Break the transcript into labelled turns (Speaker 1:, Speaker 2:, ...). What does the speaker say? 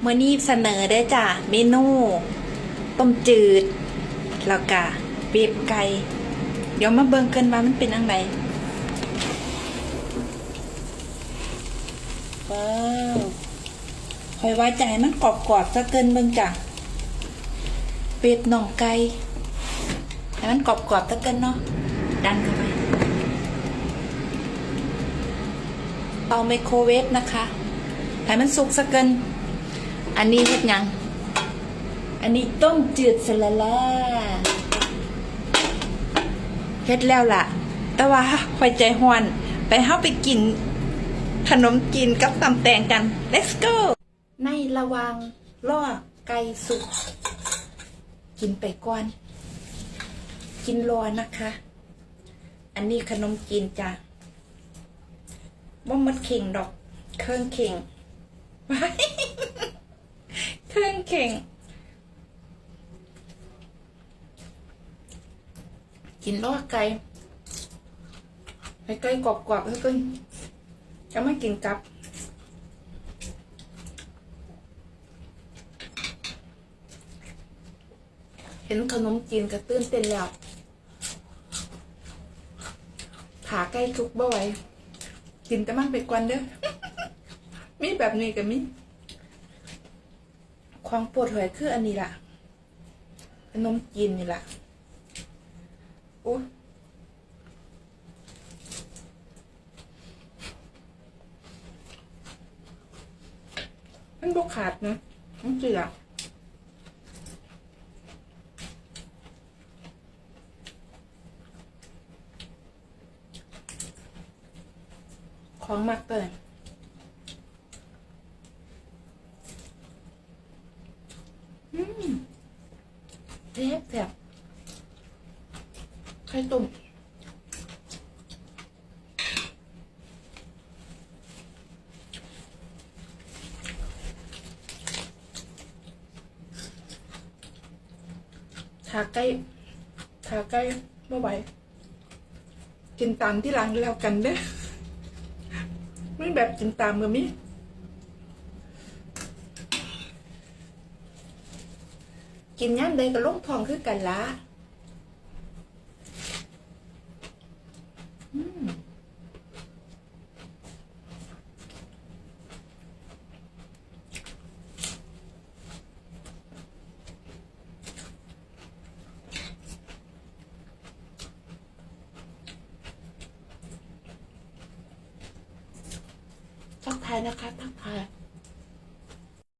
Speaker 1: เมื่อนี้เสนอได้จ้ะเมนูต้มจืด แล้วก็เบีบไก่ เดี๋ยวมาเบิ่งกันว่ามันเป็นอังไงว้าวคอยไว้ใจให้มันกรอบๆซะเกินเบิ่งจ้ะเป็ดน่องไก่ให้มันกรอบๆซะเกินเนาะ ดันเข้าไปเอาไมโครเวฟนะคะให้มันสุกสักเกิน อันนี้เฮ็ดยัง อันนี้ต้มจืดสละล่าเฮ็ดแล้วล่ะ แต่ว่าคอยใจหวน ไปเฮาไปกิน ขนมจีนกับตำแตงกัน let's go ในระวังล่อไก่สุก กินไปก่อน กินรอนะคะ อันนี้ขนมจีนจ้ะว่มัดเข่งดอก เครื่องเข่งไว้ เครื่องเข่ง กินลอกไก่ให้ไก่กรอบๆแล้วก็จะไม่กินกับเห็นขนมจีนกระตื้นเต้นแล้วขาใกล้ทุกบ่ไหวกินแต่มันไปกวนเด้อมีแบบนี้กับมี ความปวดหัวคืออันนี้ล่ะ ขนมจีนนี่ล่ะโอ้มันบกขาดนะมันเจือของมักเปิด อืมแซ่บแซ่บไข่ต้มขาใกล้ขาใกล้ไม่อไหวกินตามที่หลังแล้วกันเด้อไม่แบบกินตามกับมิ กินย่ำใดก็ลงทองคือกันละทักทายนะคะทักทาย